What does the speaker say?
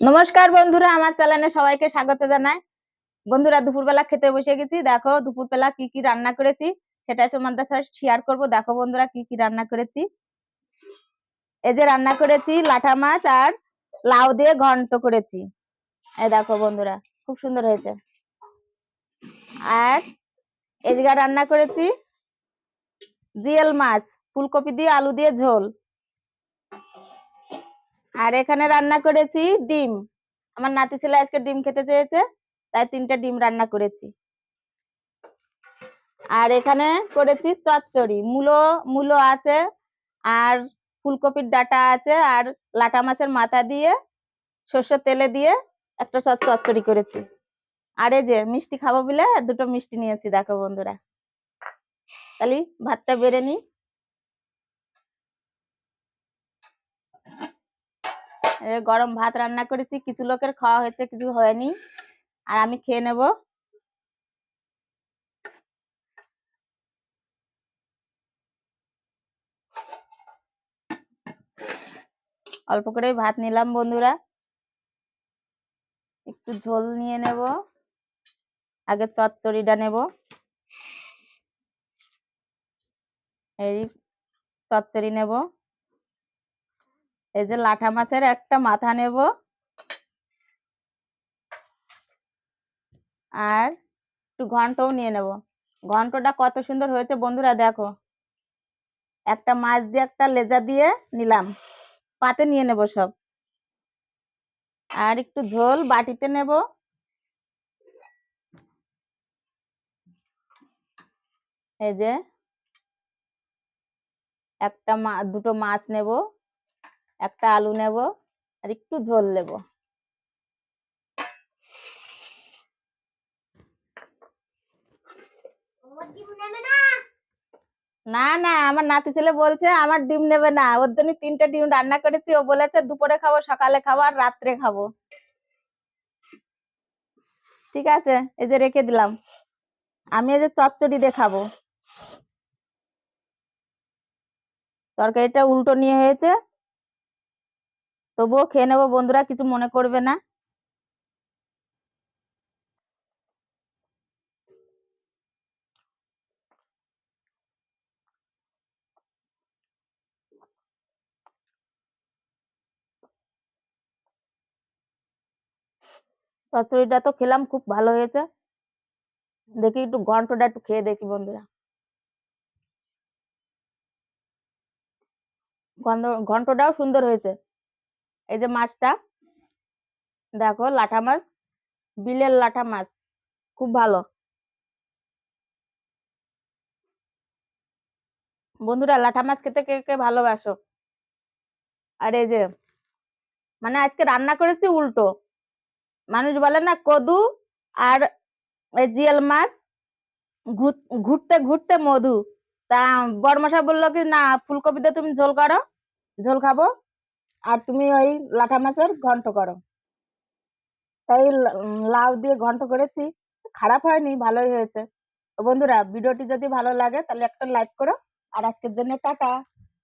নমস্কার বন্ধুরা, আমার চ্যানেলে সবাইকে স্বাগত জানাই। বন্ধুরা, দুপুরবেলা খেতে বসে গেছি। দেখো, দুপুরবেলা কি কি রান্না করেছি, সেটাই তোমাদের সাথে শেয়ার করব। দেখো বন্ধুরা, কি কি রান্না করেছি। এই যে রান্না করেছি, লাঠা মাছ আর লাউ দিয়ে ঘন্ট করেছি। এই দেখো বন্ধুরা, খুব সুন্দর হয়েছে। আর এদিকে রান্না করেছি, জিয়েল মাছ, ফুলকপি দিয়ে আলু দিয়ে ঝোল। আর এখানে রান্না করেছি ডিম। আমার নাতি ছেলে আজকে ডিম খেতে চেয়েছে, তাই তিনটা ডিম রান্না করেছি। আর এখানে করেছি চচ্চড়ি। মূলো মূলো আছে, আর ফুলকপির ডাটা আছে, আর লাটা মাছের মাথা দিয়ে সর্ষের তেলে দিয়ে একটা চচ- চচ্চড়ি করেছি। আর যে মিষ্টি খাব বলে দুটো মিষ্টি নিয়েছি, দেখো বন্ধুরা। তাহলে ভাতটা বেড়ে নি এই গরম ভাত রান্না করেছি, কিছু লোকের খাওয়া হয়েছে, কিছু হয়নি। আর আমি খেয়ে নেব। অল্প করে ভাত নিলাম, বন্ধুরা। একটু ঝোল নিয়ে নেব। আগে চচ্চড়িটা নেব। এই চচ্চড়ি নেব। এই যে লাঠা মাছের একটা মাথা নেব। আর একটু ঘন্টও নিয়ে নেব। ঘন্টটা কত সুন্দর হয়েছে বন্ধুরা দেখো। একটা মাছ দিয়ে একটা লেজা দিয়ে নিলাম। পাতে নিয়ে নেব সব। আর একটু ঝোল বাটিতে নেব। এই যে একটা মা, দুটো মাছ নেব। একটা আলু নেব আর একটু ঝোল নেব। না না আমার নাতি ছেলে বলছে আমার ডিম নেবে না। ওর জন্য তিনটে ডিম রান্না করেছি। ও বলেছে দুপুরে খাব সকালে খাব আর রাত্রে খাব। ঠিক আছে এই যে রেখে দিলাম। আমি এই যে চচ্চড়ি দিয়ে খাব। তরকারিটা উল্টো নিয়ে হয়েছে। তবুও খেয়ে নেব, বন্ধুরা, কিছু মনে করবে না। চচ্চড়িটা তো খেলাম, খুব ভালো হয়েছে। দেখি একটু ঘন্টটা একটু খেয়ে দেখি, বন্ধুরা। ঘন্টটাও সুন্দর হয়েছে। এই যে মাছটা, দেখো লাঠা মাছ, বিলের লাঠা মাছ, খুব ভালো। বন্ধুরা, লাঠা মাছ খেতে কে কে ভালোবাসো? আর এই যে মানে আজকে রান্না করেছি উল্টো। মানুষ বলে না, কদু আর জিয়াল মাছ ঘুরতে ঘুরতে মধু। তা বড়মশাই বলল কি, না, ফুলকপিতে তুমি ঝোল করো, ঝোল খাব? আর তুমি ওই লাঠা মাছের ঘন্ট করো। তাই লাউ দিয়ে ঘন্ট করেছি। খারাপ হয়নি, ভালোই হয়েছে। বন্ধুরা, ভিডিওটি যদি ভালো লাগে, তাহলে একটা লাইক করো। আর আজকের জন্য টাটা।